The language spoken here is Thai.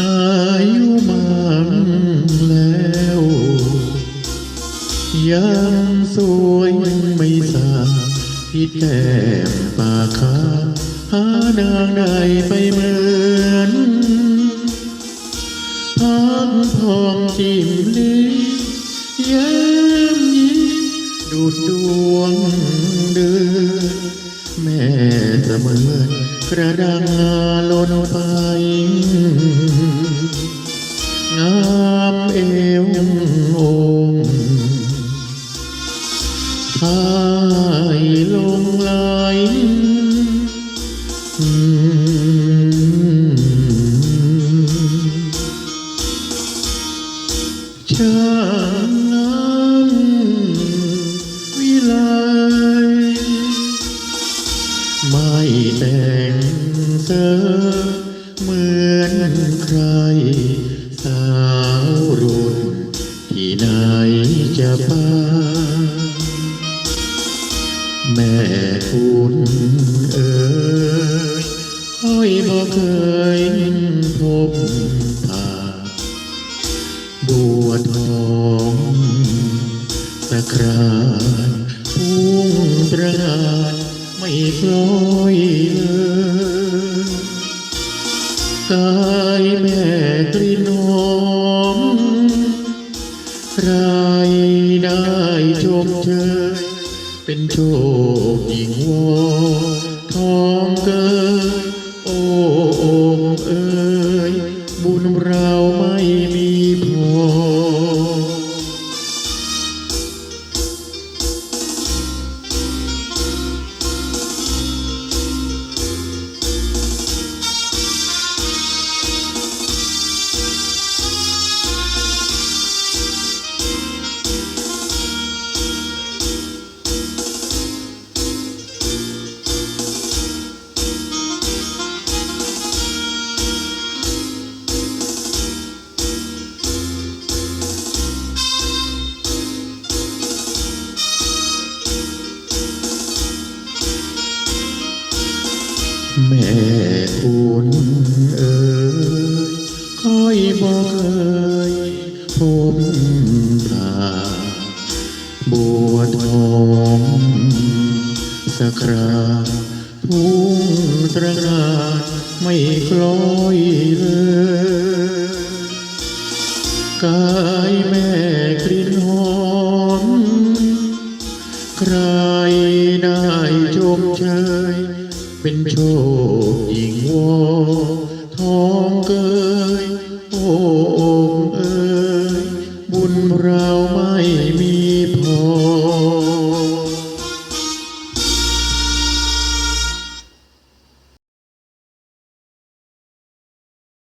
อายุมันแล้ว ยังสวยไม่สาที่แก้มปากคาหานางใดไปเหมือนพักพองจิมลิ้นแย้มยิ้มดูดดวงเดือนแม่เสมือนกระดังลนไป งามเอวองค์พายลงไหลอืมช่างงามวิไลไม่แต่งเสริมเหมือนใคร สาวรุ่นที่ไหนจะพาแม่คุณเอ๋ยค่อยบ่เคยพบผ่าบัวทองสะครานพุ่งตระหานไม่คล้อยเลยกายแม่กลิ่น มใครได้ชมเชยเป็นโชคยิ่งวอทองเกินโอ้องเอ๋ยบุญเรามา แม่คุณเอ๋ยคอยบอกเคยพบผ่าบัวทองสะคราพุ่งตระหงาไม่คล้อยเลยกายแม่กลิ่นหอม ใครได้ชมเช เป็นโชคยิ่งวอทองเกยโอ้องเอ๋ยบุญเราไม่มี